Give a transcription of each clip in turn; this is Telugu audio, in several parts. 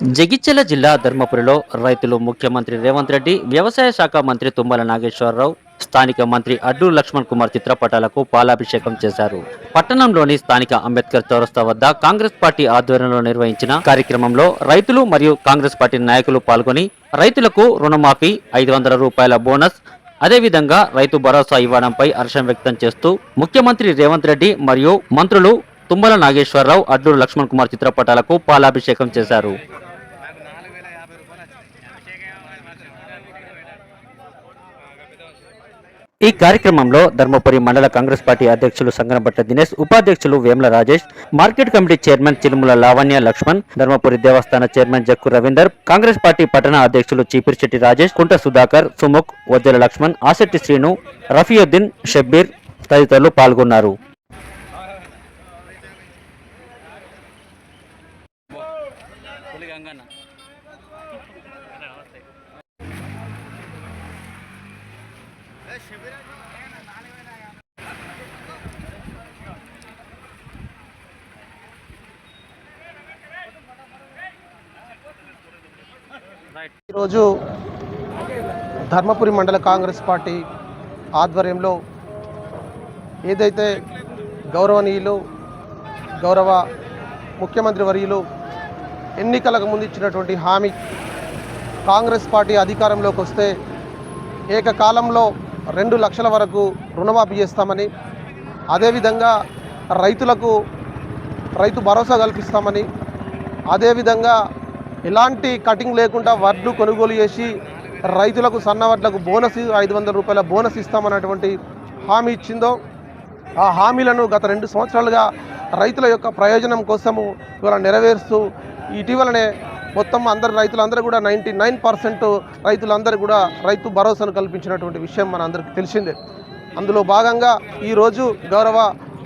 జగిత్యాల జిల్లా ధర్మపురిలో రైతులు ముఖ్యమంత్రి రేవంత్ రెడ్డి వ్యవసాయ శాఖ మంత్రి తుమ్మల నాగేశ్వరరావు స్థానిక మంత్రి అడ్డూరు లక్ష్మణ్ కుమార్ చిత్రపటాలకు పాలాభిషేకం చేశారు. పట్టణంలోని స్థానిక అంబేద్కర్ చౌరస్తా వద్ద కాంగ్రెస్ పార్టీ ఆధ్వర్యంలో నిర్వహించిన కార్యక్రమంలో రైతులు మరియు కాంగ్రెస్ పార్టీ నాయకులు పాల్గొని రైతులకు రుణమాఫీ ఐదు వందల రూపాయల బోనస్ అదేవిధంగా రైతు భరోసా ఇవ్వడంపై హర్షం వ్యక్తం చేస్తూ ముఖ్యమంత్రి రేవంత్ రెడ్డి మరియు మంత్రులు తుమ్మల నాగేశ్వరరావు అడ్డూరు లక్ష్మణ్ కుమార్ చిత్రపటాలకు పాలాభిషేకం చేశారు. ఈ కార్యక్రమంలో ధర్మపురి మండల కాంగ్రెస్ పార్టీ అధ్యక్షులు సంగనబట్ట దినేష్ ఉపాధ్యక్షులు Vemula Rajesh market committee chairman Chilumula Lavanya Laxman Dharmapuri దేవస్థాన చైర్మన్ జక్కు రవీందర్ కాంగ్రెస్ పార్టీ పట్టణ అధ్యక్షులు చీపిరిశెట్టి రాజేష్ కుంట సుధాకర్ సుముఖ్ వద్దెల లక్ష్మణ్ ఆశెట్టి శ్రీను రఫీయుద్దీన్ షబ్బీర్ తదితరులు పాల్గొన్నారు. ఈరోజు ధర్మపురి మండల కాంగ్రెస్ పార్టీ ఆధ్వర్యంలో ఏదైతే గౌరవనీయులు గౌరవ ముఖ్యమంత్రి వర్యులు ఎన్నికలకు ముందు ఇచ్చినటువంటి హామీ కాంగ్రెస్ పార్టీ అధికారంలోకి వస్తే ఏకకాలంలో రెండు లక్షల వరకు రుణమాఫీ చేస్తామని అదేవిధంగా రైతులకు రైతు భరోసా కల్పిస్తామని అదేవిధంగా ఎలాంటి కటింగ్ లేకుండా వడ్లు కొనుగోలు చేసి రైతులకు సన్న వడ్లకు బోనస్ ఐదు వందల రూపాయల బోనస్ ఇస్తామన్నటువంటి హామీ ఇచ్చిందో ఆ హామీలను గత రెండు సంవత్సరాలుగా రైతుల యొక్క ప్రయోజనం కోసము ఇవాళ నెరవేరుస్తూ ఇటీవలనే మొత్తం అందరు రైతులందరూ కూడా నైంటీ నైన్ పర్సెంట్ రైతులందరూ కూడా రైతు భరోసాను కల్పించినటువంటి విషయం మన అందరికీ తెలిసిందే. అందులో భాగంగా ఈరోజు గౌరవ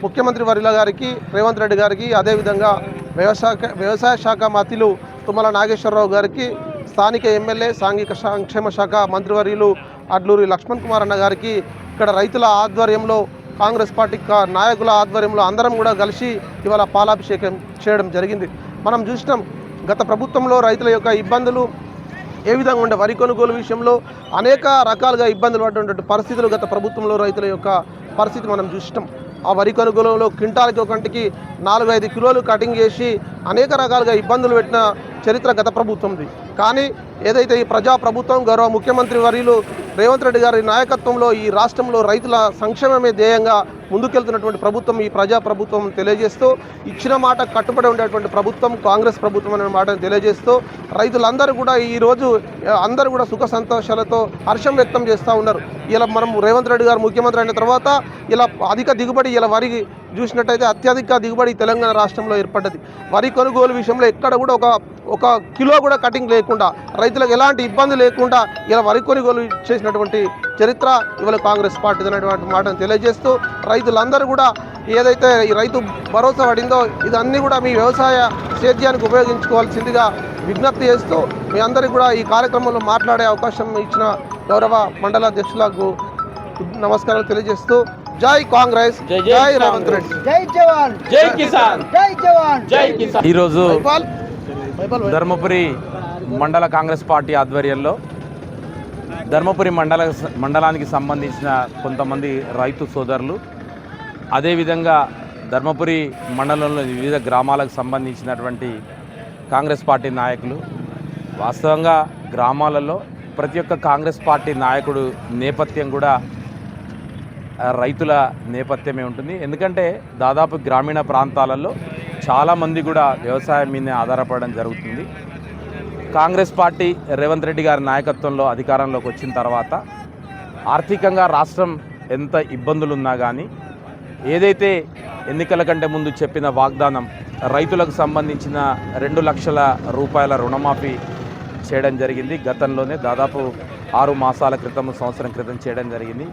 ముఖ్యమంత్రి వర్యుల గారికి రేవంత్ రెడ్డి గారికి అదేవిధంగా వ్యవసాయ వ్యవసాయ శాఖ మంత్రులు తుమ్మల నాగేశ్వరరావు గారికి స్థానిక ఎమ్మెల్యే సాంఘిక సంక్షేమ శాఖ మంత్రివర్యులు అడ్లూరి లక్ష్మణ్ కుమార్ అన్న గారికి ఇక్కడ రైతుల ఆధ్వర్యంలో కాంగ్రెస్ పార్టీ నాయకుల ఆధ్వర్యంలో అందరం కూడా కలిసి ఇవాళ పాలాభిషేకం చేయడం జరిగింది. మనం చూసినాం గత ప్రభుత్వంలో రైతుల యొక్క ఇబ్బందులు ఏ విధంగా ఉండే వరి కొనుగోలు విషయంలో అనేక రకాలుగా ఇబ్బందులు పడినటువంటి పరిస్థితులు గత ప్రభుత్వంలో రైతుల యొక్క పరిస్థితి మనం చూసినాం. ఆ వరి కొనుగోలులో క్వింటాల్కి ఒకటికి నాలుగు ఐదు కిలోలు కటింగ్ చేసి అనేక రకాలుగా ఇబ్బందులు పెట్టిన చరిత్ర గత ప్రభుత్వంది. కానీ ఏదైతే ఈ ప్రజా ప్రభుత్వం గౌరవ ముఖ్యమంత్రి వర్యులు రేవంత్ రెడ్డి గారి నాయకత్వంలో ఈ రాష్ట్రంలో రైతుల సంక్షేమమే ధ్యేయంగా ముందుకెళ్తున్నటువంటి ప్రభుత్వం ఈ ప్రజా ప్రభుత్వం తెలియజేస్తూ ఇచ్చిన మాట కట్టుబడి ఉండేటువంటి ప్రభుత్వం కాంగ్రెస్ ప్రభుత్వం అనే మాటను తెలియజేస్తూ రైతులందరూ కూడా ఈరోజు అందరూ కూడా సుఖ సంతోషాలతో హర్షం వ్యక్తం చేస్తూ ఉన్నారు. ఇలా మనం రేవంత్ రెడ్డి గారు ముఖ్యమంత్రి అయిన తర్వాత ఇలా అధిక దిగుబడి ఇలా వరి చూసినట్టయితే అత్యధిక దిగుబడి తెలంగాణ రాష్ట్రంలో ఏర్పడ్డది. వరి కొనుగోలు విషయంలో ఎక్కడ కూడా ఒక ఒక కిలో కూడా కటింగ్ లేకుండా రైతులకు ఎలాంటి ఇబ్బంది లేకుండా ఇలా వరి కొనుగోలు చేసినటువంటి చరిత్ర ఇవాళ కాంగ్రెస్ పార్టీ అనేటువంటి మాటను తెలియజేస్తూ రైతులందరూ కూడా ఏదైతే ఈ రైతు భరోసా పడిందో ఇదన్నీ కూడా మీ వ్యవసాయ సేద్యానికి ఉపయోగించుకోవాల్సిందిగా విజ్ఞప్తి చేస్తూ మీ అందరికీ కూడా ఈ కార్యక్రమంలో మాట్లాడే అవకాశం ఇచ్చిన గౌరవ మండల అధ్యక్షులకు నమస్కారాలు తెలియజేస్తూ జై కాంగ్రెస్ జై రేవంత్ రెడ్డి. జై జవాన్. జై కిసాన్. జై జవాన్. జై కిసాన్. ఈరోజు ధర్మపురి మండల కాంగ్రెస్ పార్టీ ఆధ్వర్యంలో ధర్మపురి మండల మండలానికి సంబంధించిన కొంతమంది రైతు సోదరులు అదేవిధంగా ధర్మపురి మండలంలో వివిధ గ్రామాలకు సంబంధించినటువంటి కాంగ్రెస్ పార్టీ నాయకులు. వాస్తవంగా గ్రామాలలో ప్రతి ఒక్క కాంగ్రెస్ పార్టీ నాయకుడు నేపథ్యం కూడా రైతుల నేపథ్యమే ఉంటుంది. ఎందుకంటే దాదాపు గ్రామీణ ప్రాంతాలలో చాలామంది కూడా వ్యవసాయం మీదనే ఆధారపడడం జరుగుతుంది. కాంగ్రెస్ పార్టీ రేవంత్ రెడ్డి గారి నాయకత్వంలో అధికారంలోకి వచ్చిన తర్వాత ఆర్థికంగా రాష్ట్రం ఎంత ఇబ్బందులు ఉన్నా కానీ ఏదైతే ఎన్నికల కంటే ముందు చెప్పిన వాగ్దానం రైతులకు సంబంధించిన రెండు లక్షల రూపాయల రుణమాఫీ చేయడం జరిగింది. గతంలోనే దాదాపు ఆరు మాసాల క్రితం సంవత్సరం క్రితం చేయడం జరిగింది.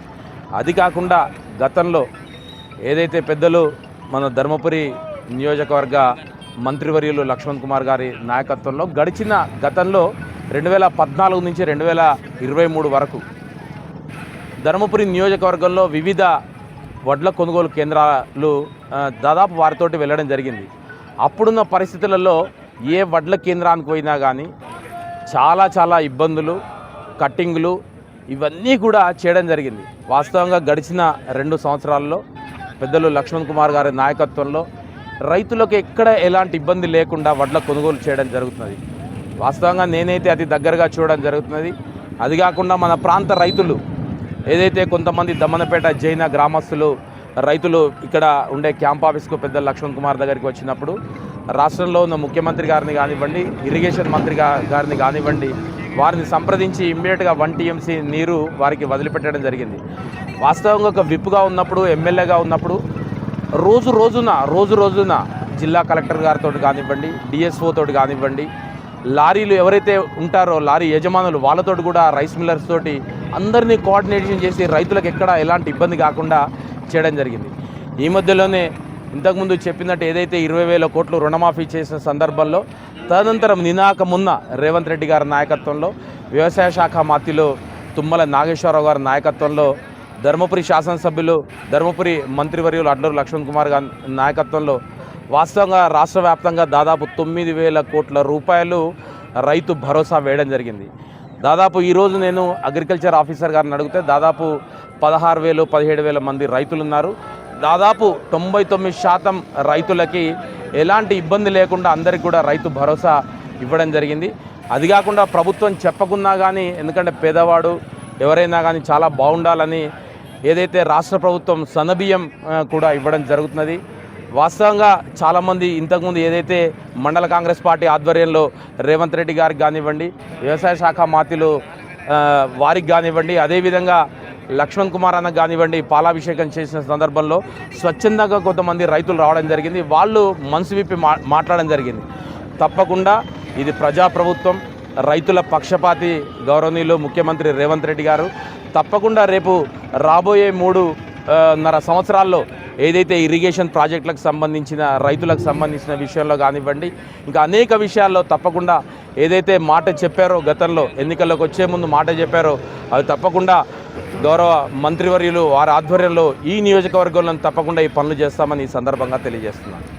అది కాకుండా గతంలో ఏదైతే పెద్దలు మన ధర్మపురి నియోజకవర్గ మంత్రివర్యులు లక్ష్మణ్ కుమార్ గారి నాయకత్వంలో గడిచిన గతంలో రెండు వేల పద్నాలుగు నుంచి రెండు వేల ఇరవై మూడు వరకు ధర్మపురి నియోజకవర్గంలో వివిధ వడ్ల కొనుగోలు కేంద్రాలు దాదాపు వారితోటి వెళ్ళడం జరిగింది. అప్పుడున్న పరిస్థితులలో ఏ వడ్ల కేంద్రానికి పోయినా కానీ చాలా చాలా ఇబ్బందులు కట్టింగులు ఇవన్నీ కూడా చేయడం జరిగింది. వాస్తవంగా గడిచిన రెండు సంవత్సరాల్లో పెద్దలు లక్ష్మణ్ కుమార్ గారి నాయకత్వంలో రైతులకు ఎక్కడ ఎలాంటి ఇబ్బంది లేకుండా వడ్ల కొనుగోలు చేయడం జరుగుతున్నది. వాస్తవంగా నేనైతే అతి దగ్గరగా చూడడం జరుగుతున్నది. అది కాకుండా మన ప్రాంత రైతులు ఏదైతే కొంతమంది దమ్మనపేట జైన గ్రామస్తులు రైతులు ఇక్కడ ఉండే క్యాంప్ ఆఫీస్కు పెద్ద లక్ష్మణ్ కుమార్ దగ్గరికి వచ్చినప్పుడు రాష్ట్రంలో ఉన్న ముఖ్యమంత్రి గారిని కానివ్వండి ఇరిగేషన్ మంత్రి గారిని కానివ్వండి వారిని సంప్రదించి ఇమ్మీడియట్గా వన్ టీఎంసీ నీరు వారికి వదిలిపెట్టడం జరిగింది. వాస్తవంగా ఒక విప్గా ఉన్నప్పుడు ఎమ్మెల్యేగా ఉన్నప్పుడు రోజు రోజున రోజు రోజున జిల్లా కలెక్టర్ గారితో కానివ్వండి డిఎస్ఓతో కానివ్వండి లారీలు ఎవరైతే ఉంటారో లారీ యజమానులు వాళ్ళతోటి కూడా రైస్ మిల్లర్స్ తోటి అందరినీ కోఆర్డినేషన్ చేసి రైతులకు ఎక్కడ ఎలాంటి ఇబ్బంది కాకుండా చేయడం జరిగింది. ఈ మధ్యలోనే ఇంతకుముందు చెప్పినట్టు ఏదైతే ఇరవై వేల కోట్లు రుణమాఫీ చేసిన సందర్భంలో తదనంతరం నినాక మున్న రేవంత్ రెడ్డి గారి నాయకత్వంలో వ్యవసాయ శాఖ మాతిలో తుమ్మల నాగేశ్వరరావు గారి నాయకత్వంలో ధర్మపురి శాసనసభ్యులు ధర్మపురి మంత్రివర్యులు అడ్లూరు లక్ష్మణ్ కుమార్ గారి నాయకత్వంలో వాస్తవంగా రాష్ట్ర వ్యాప్తంగా దాదాపు తొమ్మిది వేల కోట్ల రూపాయలు రైతు భరోసా వేయడం జరిగింది. దాదాపు ఈరోజు నేను అగ్రికల్చర్ ఆఫీసర్ గారిని అడిగితే దాదాపు పదహారు వేలు పదిహేడు వేల మంది రైతులు ఉన్నారు దాదాపు తొంభై తొమ్మిది శాతం రైతులకి ఎలాంటి ఇబ్బంది లేకుండా అందరికి కూడా రైతు భరోసా ఇవ్వడం జరిగింది. అది కాకుండా ప్రభుత్వం చెప్పకున్నా కానీ ఎందుకంటే పేదవాడు ఎవరైనా కానీ చాలా బాగుండాలని ఏదైతే రాష్ట్ర ప్రభుత్వం సన్నబియ్యం కూడా ఇవ్వడం జరుగుతున్నది. వాస్తవంగా చాలామంది ఇంతకుముందు ఏదైతే మండల కాంగ్రెస్ పార్టీ ఆధ్వర్యంలో రేవంత్ రెడ్డి గారికి కానివ్వండి వ్యవసాయ శాఖ మాతిలు వారికి కానివ్వండి అదేవిధంగా లక్ష్మణ్ కుమార్ అన్న కానివ్వండి పాలాభిషేకం చేసిన సందర్భంలో స్వచ్ఛందంగా కొంతమంది రైతులు రావడం జరిగింది. వాళ్ళు మనసు విప్పి మా మాట్లాడడం జరిగింది. తప్పకుండా ఇది ప్రజాప్రభుత్వం రైతుల పక్షపాతి గౌరవనీయులు ముఖ్యమంత్రి రేవంత్ రెడ్డి గారు తప్పకుండా రేపు రాబోయే మూడు నర సంవత్సరాల్లో ఏదైతే ఇరిగేషన్ ప్రాజెక్టులకు సంబంధించిన రైతులకు సంబంధించిన విషయంలో కానివ్వండి ఇంకా అనేక విషయాల్లో తప్పకుండా ఏదైతే మాట చెప్పారో గతంలో ఎన్నికల్లోకి వచ్చే ముందు మాట చెప్పారో అది తప్పకుండా గౌరవ మంత్రివర్యులు వారి ఆధ్వర్యంలో ఈ నియోజకవర్గంలో తప్పకుండా ఈ పనులు చేస్తామని ఈ సందర్భంగా తెలియజేస్తున్నాను.